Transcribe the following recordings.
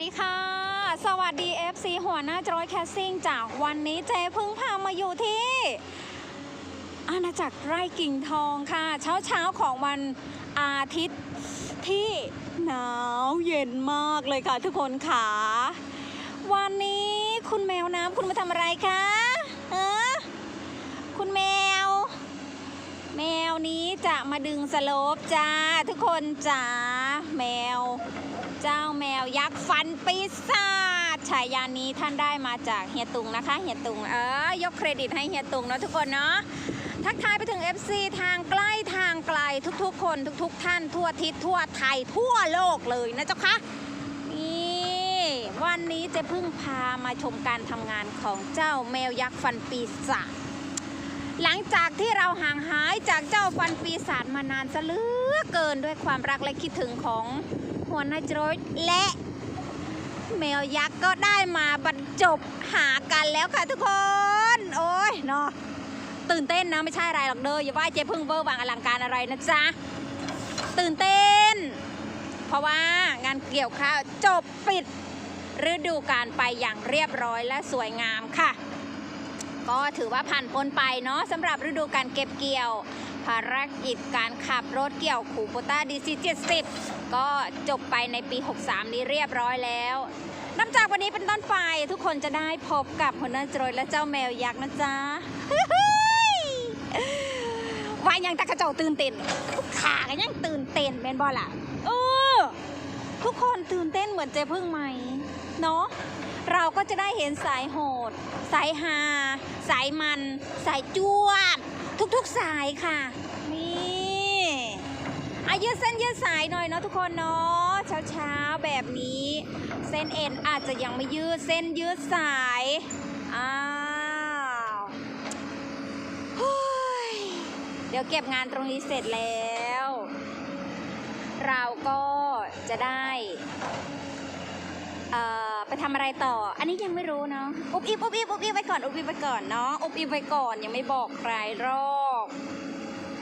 สวัสดีค่ะ สวัสดี FC หัวหน้าจอยแคสซิ่งจากวันนี้เจเพึ่งพามาอยู่ที่ อาณาจักรไร่กิ่งทองค่ะ เช้าเช้าๆของวันอาทิตย์ที่หนาวเย็นมากเลยค่ะทุกคนค่ะ วันนี้คุณแมวน้ำคุณมาทำอะไรคะเออคุณแมว แมวนี้จะมาดึงสโลปจ้าทุกคนจ้าแมว วยักษ์ฟันปีศาจฉายานี้ท่านได้มาจากเฮียตุงนะคะเฮียตุงเออยกเครดิตให้เฮียตุงเนาะทุกคนเนาะทักทายไปถึง FC ทางใกล้ทางไกลทุกๆ คนทุก ๆ ท่านทั่วทิศทั่วไทยทั่วโลกเลยนะเจ้าคะนี่วันนี้จะพิ่งพามาชมการทำงานของเจ้าแมวยักษ์ฟันปีศาจหลังจากที่เราห่างหายจากเจ้าฟันปีศาจมานานซะเหลือเกินด้วยความรักและคิดถึงของ หัวหน้าโจรและแมวยักษ์ก็ได้มาบรรจบหากันแล้วค่ะทุกคน โอ้ยเนาะตื่นเต้นนะไม่ใช่อะไรหรอกเด้ออย่าว่าเจ๊พึ่งเบอร์วางอลังการอะไรนะจ๊ะตื่นเต้น เพราะว่างานเกี่ยวข้าวจบปิดฤดูการไปอย่างเรียบร้อยและสวยงามค่ะ ก็ถือว่าผ่านพ้นไปเนาะสำหรับฤดูการเก็บเกี่ยวารกิจการขับรถเกี่ยวคูโปต้าดีซี70ก็จบไปในปี 63 นี้เรียบร้อยแล้วนับจากวันนี้เป็นต้นไปทุกคนจะได้พบกับหัวหน้าโจรและเจ้าแมวยักษ์นะจ๊ะวายยังตะกระเจ้าตื่นเต้นทุกขากันยังตื่นเต้นเป็นบอล่ะเออทุกคนตื่นเต้นเหมือนเจพึ่งไหมเนาะเราก็จะได้เห็นสายโหด สายฮา สายมัน สายจวด ทุกๆสายค่ะ นี่อายืดเส้นยืดสายหน่อยเนาะทุกคนเนาะเช้าๆแบบนี้ เส้นเอ็นอาจจะยังไม่ยืดเส้นยืดสายอ้าวเฮ้ยเดี๋ยวเก็บงานตรงนี้เสร็จแล้ว เราก็จะได้เอ่อ ไปทำอะไรต่อ อันนี้ยังไม่รู้เนาะอุบอิบอุบอิบอุบอิบไปก่อนอุบอิบไปก่อนเนาะอุบอิบไปก่อนยังไม่บอกใครรอก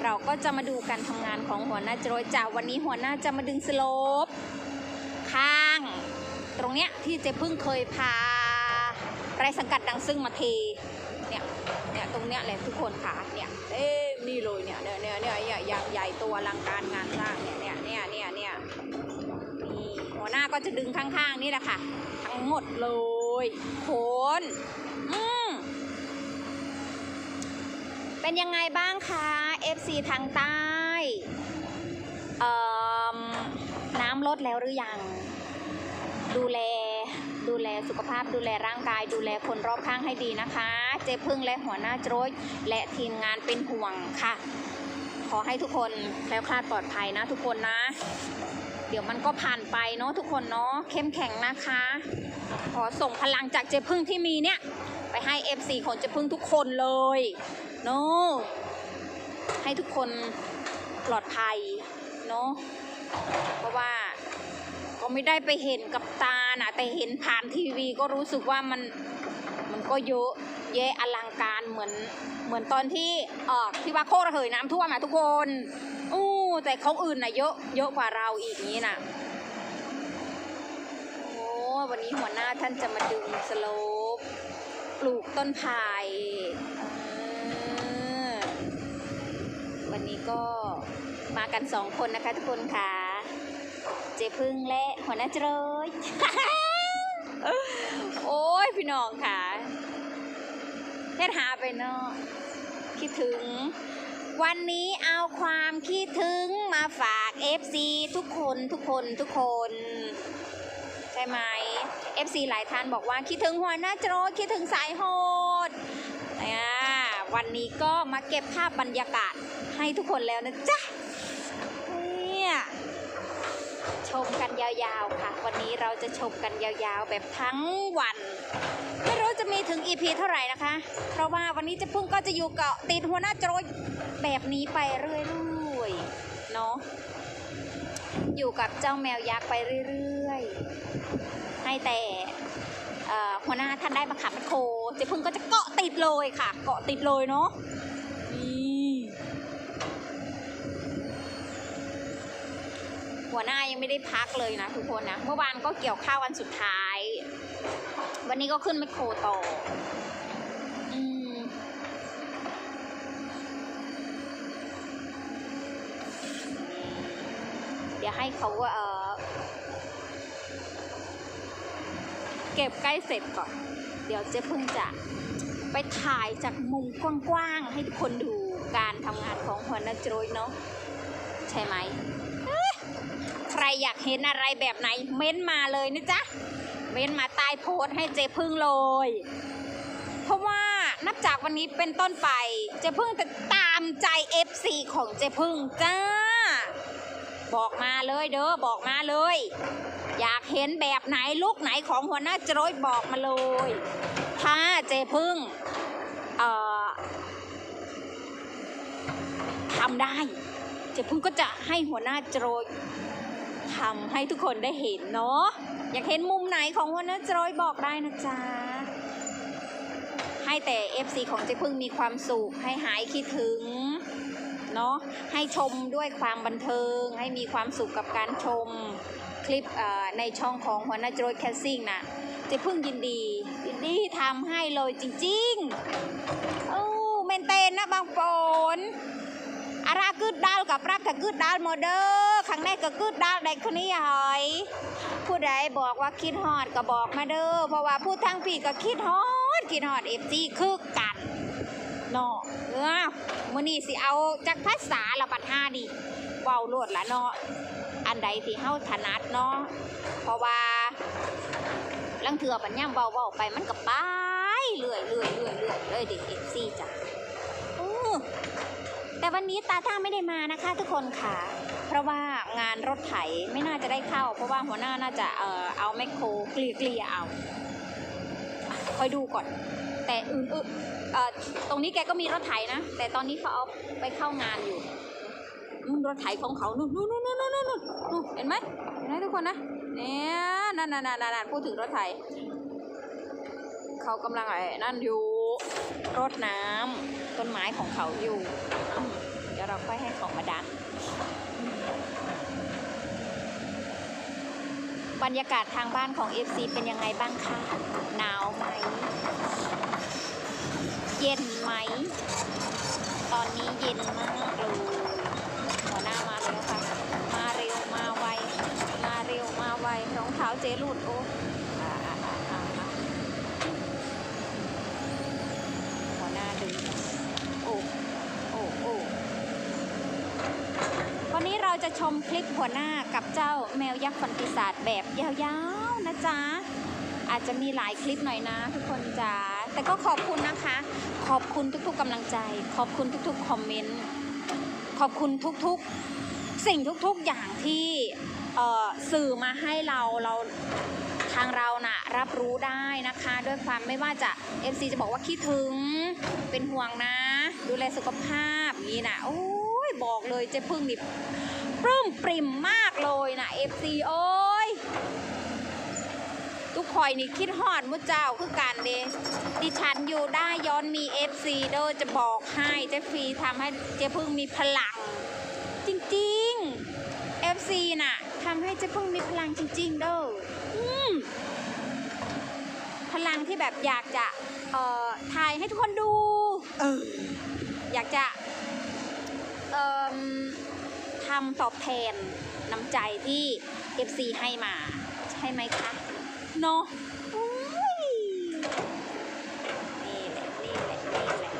เราก็จะมาดูการทำงานของหัวหน้าโจรจาวันนี้หัวหน้าจะมาดึงสโลปข้าง ตรงเนี้ยที่เจ๊พึ่งเคยพาไรสังกัดดังซึ่งมาเทเนี่ยเนี่ยตรงเนี้ยแหละทุกคนค่ะเนี่ยเอ้นี่เลยเนี่ยเนี่ยเนี่ยเนี่ยใหญ่ใหญ่ใหญ่ตัวอลังการงานสร้างเนี่ยเนี่ย ก็จะดึงข้างๆนี่แหละค่ะ ทั้งหมดเลยโคนอืมเป็นยังไงบ้างคะ FC ทางใต้เอ่อน้ำลดแล้วหรือยัง ดูแลดูแลสุขภาพดูแลร่างกาย ดูแลคนรอบข้างให้ดีนะคะ เจ๊พึ่งและหัวหน้าโจรและทีมงานเป็นห่วงค่ะ ขอให้ทุกคนแคล้วคลาดปลอดภัยนะทุกคนนะ เดี๋ยวมันก็ผ่านไปเนาะทุกคนเนาะเข้มแข็งนะคะ ขอส่งพลังจากเจพึ่งที่มีเนี่ย ไปให้ FC ของเจพึ่งทุกคนเลยเนาะให้ทุกคนปลอดภัยเนาะเพราะว่าก็ไม่ได้ไปเห็นกับตานะแต่เห็นผ่านทีวีก็รู้สึกว่ามันมันก็เยอะแยะอลังการเหมือนเหมือนตอนที่เออที่ว่าโคกระเหยน้ำท่วมอะทุกคน โอ้แต่เขาอื่นน่ะเยอะเยอะกว่าเราอีกนี้น่ะโอ้วันนี้หัวหน้าท่านจะมาดึงสโลปปลูกต้นไผ่วันนี้ก็มากันสองคนนะคะทุกคนค่ะ เจพึ่งและหัวหน้าเจริญโอ้ยพี่น้องค่ะเทศหาไปเนาะคิดถึง วันนี้เอาความคิดถึงมาฝาก FC ทุกคนทุกคนทุกคน ใช่ไหม FC หลายท่านบอกว่าคิดถึงหัวหน้าโจรคิดถึงสายโหดอ่าวันนี้ก็มาเก็บภาพบรรยากาศให้ทุกคนแล้วนะจ๊ะ ชมกันยาวๆค่ะ วันนี้เราจะชมกันยาวๆแบบทั้งวัน ไม่รู้จะมีถึง EP เท่าไหร่นะคะ เพราะว่าวันนี้เจะพุ่งก็จะอยู่เกาะติดหัวหน้าโจรแบบนี้ไปเรื่อยๆ เนาะอยู่กับเจ้าแมวยักษ์ไปเรื่อยๆ ให้แต่หัวหน้าท่านได้มาขับแมคโคเจ๊พึ่งก็จะเกาะติดเลยค่ะ เกาะติดเลยเนาะ หัวหน้ายังไม่ได้พักเลยนะทุกคนนะ เมื่อวานก็เกี่ยวข้าววันสุดท้าย วันนี้ก็ขึ้นไมโครต่อเดี๋ยวให้เขาเออเก็บใกล้เสร็จก่อน เดี๋ยวเจ๊เพิ่งจะไปถ่ายจากมุมกว้างๆ ให้ทุกคนดูการทำงานของหัวหน้าโจรเนาะใช่ไหม รอยากเห็นอะไรแบบไหน เม้นมาเลยนะจ๊ะ เม้นมาใต้โพสให้เจพึ่งเลย เพราะว่านับจากวันนี้เป็นต้นไป เจพึ่งจะตามใจ FC ของเจพึ่งจ้า บอกมาเลยเด้อบอกมาเลย อยากเห็นแบบไหนลุกไหนของหัวหน้าโจรบอกมาเลย ถ้าเจพึ่งเอ่อทำได้ เจพึ่งก็จะให้หัวหน้าโจร ทำให้ทุกคนได้เห็นเนาะอยากเห็นมุมไหนของหัวน้าโจรบอกได้นะจ๊ะ ให้แต่ FC ของเจพึ่งมีความสุข ให้หายคิดถึงเนาะให้ชมด้วยความบันเทิง ให้มีความสุขกับการชมคลิปในช่องของหัวหน้าโจรแคสซิ่งนะเจะพึ่งยินดียินดีทำให้เลยจริงๆโอ้เมนเตนนะบางปน อารากึดดาลกับรับถ้ากึดดาลโมเดอร์ครั้งแรกก็กึดดาลได้คนนี้หอยผู้ใดบอกว่าคิดฮอดก็บอกมาเด้อเพราะว่าผู้ทั้งพี่ก็คิดฮอดคิดฮอดเอฟซีคือกันเนาะเออมื้อนี้สิเอาจากภาษาละบัดห้าดิเว้าโลดละเนาะอันใดที่เฮาถนัดเนาะเพราะว่าลังเถื่อปัญญาเว้าเว้าไปมันก็ไปเรื่อยเรื่อยเรื่อยเรื่อยเลยด็กเอฟซีจ้ะอือ แต่วันนี้ตาท่าไม่ได้มานะคะ ทุกคนค่ะ เพราะว่างานรถไถไม่น่าจะได้เข้า เพราะว่าหัวหน้าน่าจะเอ่อเอาแมคโครเกลี่ยเกลี่ยเอาคอยดูก่อน แต่อื่นเอ่อตรงนี้แกก็มีรถไถนะ แต่ตอนนี้เขาเอาไปเข้างานอยู่นู่นรถไถของเขานู่นนู่นนู่นนู่นนู่นนู่นเห็นไหมเห็นไหมทุกคนนะเนี่ยนั่นนั่นนั่นนั่นพูดถึงรถไถเขากำลังไอ้นั่นอยู่รดน้ำ ต้นไม้ของเขาอยู่ เดี๋ยวเราค่อยให้เขามาดันบรรยากาศทางบ้านของ FC เป็นยังไงบ้างคะ หนาวไหม เย็นไหม ตอนนี้เย็นมากเลยหัวหน้ามาแล้วค่ะ มาเร็วมาไว มาเร็วมาไว รองเท้าเจหลุดโอ้อ่าอ่าอ่าอ่าอ่าหัวหน้าดึง โอ้ โอ้ โอ้ วันนี้เรา จะชมคลิปหัวหน้ากับเจ้าแมวยักษ์ฟันปีศาจแบบยาวๆนะจ๊ะ อาจจะมีหลายคลิปหน่อยนะ ทุกคนจ๋าแต่ก็ขอบคุณนะคะ ขอบคุณทุกๆกำลังใจ ขอบคุณทุกๆคอมเมนต์ขอบคุณทุกๆ สิ่งทุกๆอย่างที่สื่อมาให้เราเราทางเราน่ะรับรู้ได้นะคะ ด้วยความไม่ว่าจะ FC จะบอกว่าคิดถึง เป็นห่วงนะ ดูแลสุขภาพนี้นะโอ้ยบอกเลยเจ๊พึ่งนี่ ปลื้มปริ่มมากเลยนะ FC โอ้ยทุกคอยนี่คิดฮอดมุเจ้าคือการเดดิฉันอยู่ได้ย้อนมี FC เด้อจะบอกให้เจ๊ฟรีทำให้เจ๊พึ่งมีพลัง จริงๆ FC น่ะทำให้เจ๊พึ่งมีพลังจริง ๆ เด้ออืมพลังที่แบบอยากจะเอ่อถ่ายให้ทุกคนดู เออ อยากจะเอ่มทำตอบแทนน้ำใจที่ FC ให้มา ใช่ไหมคะ เนาะอุ้ยนี่แหละ นี่แหละ นี่แหละ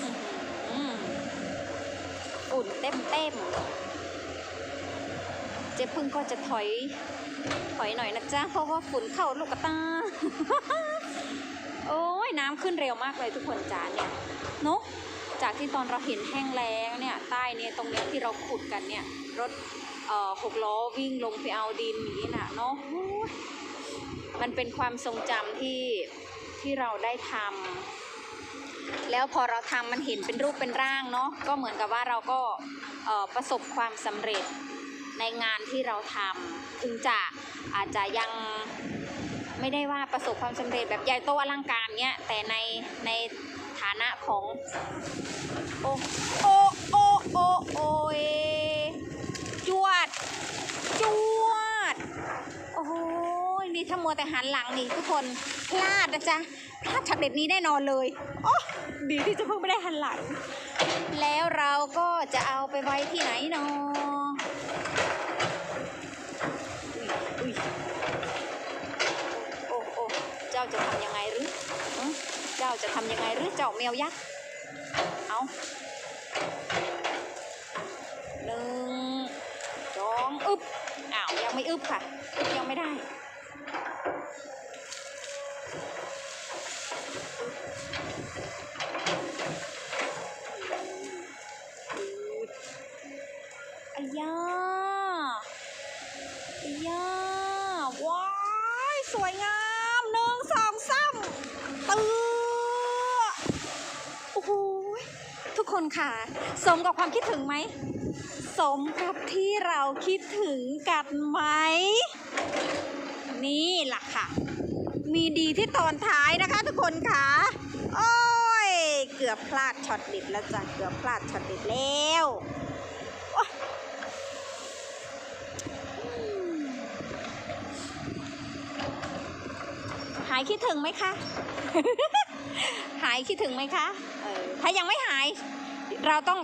อื้อหือฝุ่นเต็มเต็มๆเจะถอย ถอยหน่อยนะจ๊ะ เพราะว่าฝุ่นเข้าลูกตา โอ้ยน้ำขึ้นเร็วมากเลยทุกคนจ้าเนี่ยเนอะจากที่ตอนเราเห็นแห้งแล้งเนี่ยใต้เนี่ยตรงเนี้ยที่เราขุดกันเนี่ยรถเอ่อหกล้อวิ่งลงไปเอาดินนี้น่ะเนาะมันเป็นความทรงจำที่ที่เราได้ทำแล้วพอเราทำมันเห็นเป็นรูปเป็นร่างเนาะก็เหมือนกับว่าเราก็ประสบความสำเร็จ ในงานที่เราทำถึงจะอาจจะยังไม่ได้ว่าประสบความสำเร็จแบบใหญ่โตอลังการเนี้ยแต่ในในฐานะของ โอ้โอ้โอ้โอ้โอ้ยจวดจวด โอ้โหนี่ถ้ามัวแต่หันหลังนี่ทุกคนพลาดนะจ๊ะพลาดช็อตเด็ดนี้แน่นอนเลยโอ้ดีที่จะเพิ่งไม่ได้หันหลัง แล้วเราก็จะเอาไปไว้ที่ไหนเนาะ เจ้าจะทำยังไงหรือเจ้าแมวยักษ์เอาหนึ่งสองอึบอ้าวยังไม่อึบค่ะอึบยังไม่ได้อายาอายาว้ายสวยงามหนึ่งสองสามตือโอ้โหยทุก คนค่ะ สมกับความคิดถึงไหม สมกับที่เราคิดถึงกันไหม นี่ล่ะค่ะ มีดีที่ตอนท้ายนะคะทุกคนค่ะ โอ้ย เกือบพลาดช็อตเด็ดแล้วจ้ะ เกือบพลาดช็อตเด็ดแล้วหายคิดถึงไหมคะ หายคิดถึงไหมคะ ถ้ายังไม่หาย เราต้อง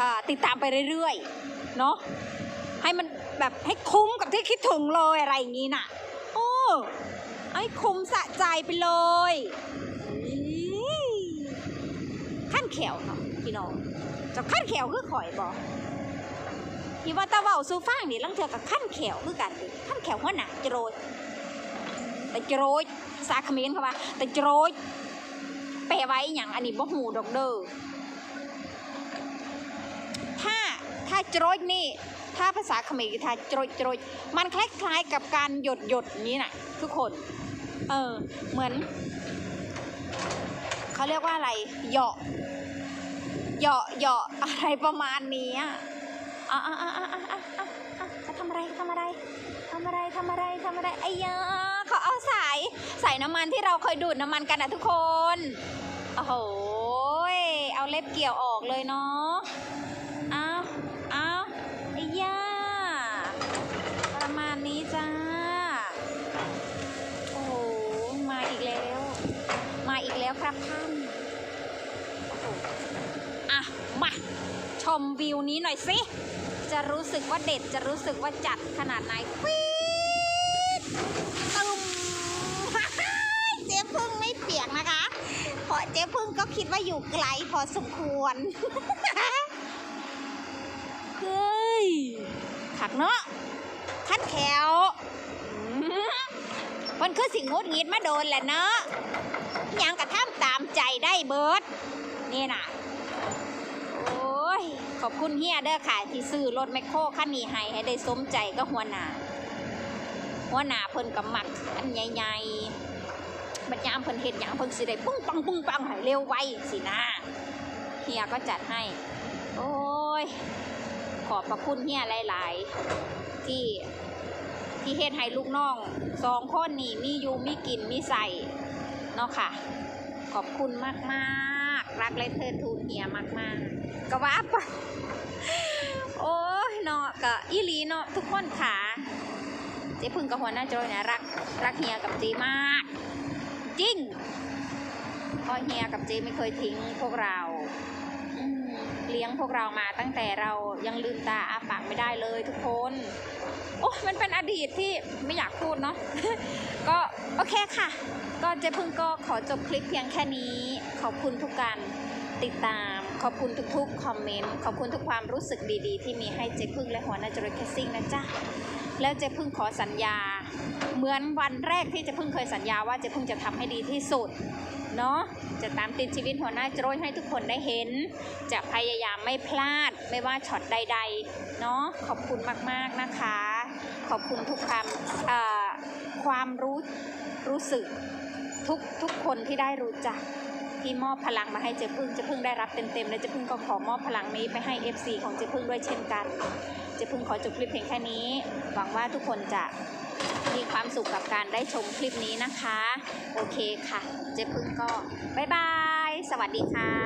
อติดตามไปเรื่อยๆ เนาะให้มันแบบให้คุ้มกับที่คิดถึงเลยอะไรอย่างงี้น่ะ โอ้ให้คุ้มสะใจไปเลยขั้นแขวเนาะพี่น้องจะขั้นแขวคือข่อยบอกที่ว่าตะเว้าซูฟังนี่ลังเถือกับขั้นแขวคือกันดิขั้นแขวหัวหนักจโรยแต่โจรยสาคเขมนเขาว่าแต่โจรยแปลไว้อย่างอันนี้บ่หูดอกเด้อาจรดนี่ ถ้าภาษาเขมรถ้าจรดจรดมันคล้ายๆกับการหยดหยดนี้นะ่ะ ทุกคน เออ เหมือน เขาเรียกว่าอะไร เหยาะ เหยาะเหยาะอะไรประมาณนี้อะอะอะอะอะอะอะทำอะไรทำอะไรทำอะไรทำอะไรทำอะไรไอ้ยาเขาเอาใส่ใส่น้ำมันที่เราเคยดูดน้ำมันกันนะทุกคน โอ้โห เอาเล็บเกี่ยวออกเลยเนาะ อีกแล้วครับท่านอะ มา ชมวิวนี้หน่อยสิ จะรู้สึกว่าเด็ดจะรู้สึกว่าจัดขนาดไหนปี๊ดตึมเจ๊พึ่งไม่เปียกนะคะ เพราะเจ๊พึ่งก็คิดว่าอยู่ไกลพอสมควรเฮ้ยขักเนาะคัดแขว มันคือสิ่งงดงิดมาโดนแหละเนาะยังกระทำตามใจได้เบิร์ดนี่น่ะ โอ้ย ขอบคุณเฮียเด้อค่ะ ที่ซื้อรถแมคโครคันนี้ให้ให้ได้สมใจก็หัวหน้าหัวหน้าเพิ่นกับมักอันใหญ่ๆบัดยามเพิ่นเฮ็ดหยังเพิ่นสิได้ปุ้งปังปุ้งปังให้เร็วไวสินะเฮียก็จัดให้ โอ้ย ขอบพระคุณเฮียหลาย ๆ ที่ ที่เฮ็ดให้ลูกน้องสองคนนี่มีอยู่มีกินมีใส่เนาะค่ะ ขอบคุณมากๆรักและเทิดทูนเฮียมากๆก็ว่าไปโอ้ยเนาะก็อีลีเนาะทุกคนค่ะเจ๊พึ่งกับหัวหน้าโจยเนี่ยรักรักเฮียกับเจ๊มาก จริงเพราะเฮียกับเจ๊ไม่เคยทิ้งพวกเรา ลี้ยงพวกเรามาตั้งแต่เรายังลืมตาอาปากไม่ได้เลยทุกคน โอ้มันเป็นอดีตที่ไม่อยากพูดเนาะก็โอเคค่ะ ก็เจ๊พึ่งก็ขอจบคลิปเพียงแค่นี้ ขอบคุณทุกการติดตาม ขอบคุณทุกๆคอมเมนต์ ขอบคุณทุกความรู้สึกดีๆ ที่มีให้เจ๊พึ่งและหัวหน้าจรแคสซิ่งนะจ๊ะ แล้วเจ๊พึ่งขอสัญญา เหมือนวันแรกที่เจ๊พึ่งเคยสัญญาว่าเจ๊พึ่งจะทำให้ดีที่สุดเนาะจะตามติดชีวิตหัวหน้าโจรให้ทุกคนได้เห็น จะพยายามไม่พลาดไม่ว่าช็อตใดๆเนาะขอบคุณมากๆนะคะ ขอบคุณทุกความความรู้รู้สึกทุกทุกคนที่ได้รู้จัก ที่มอบพลังมาให้เจ๊พึ่งเจ๊พึ่งได้รับเต็มๆและเจ๊พึ่งก็ขอมอบพลังนี้ไปให้ FC ของเจ๊พึ่งด้วยเช่นกันเจ๊พึ่งขอจบคลิปเพียงแค่นี้ หวังว่าทุกคนจะมีความสุขกับการได้ชมคลิปนี้นะคะ โอเคค่ะ เจ๊พึ่งก็บ๊ายบาย สวัสดีค่ะ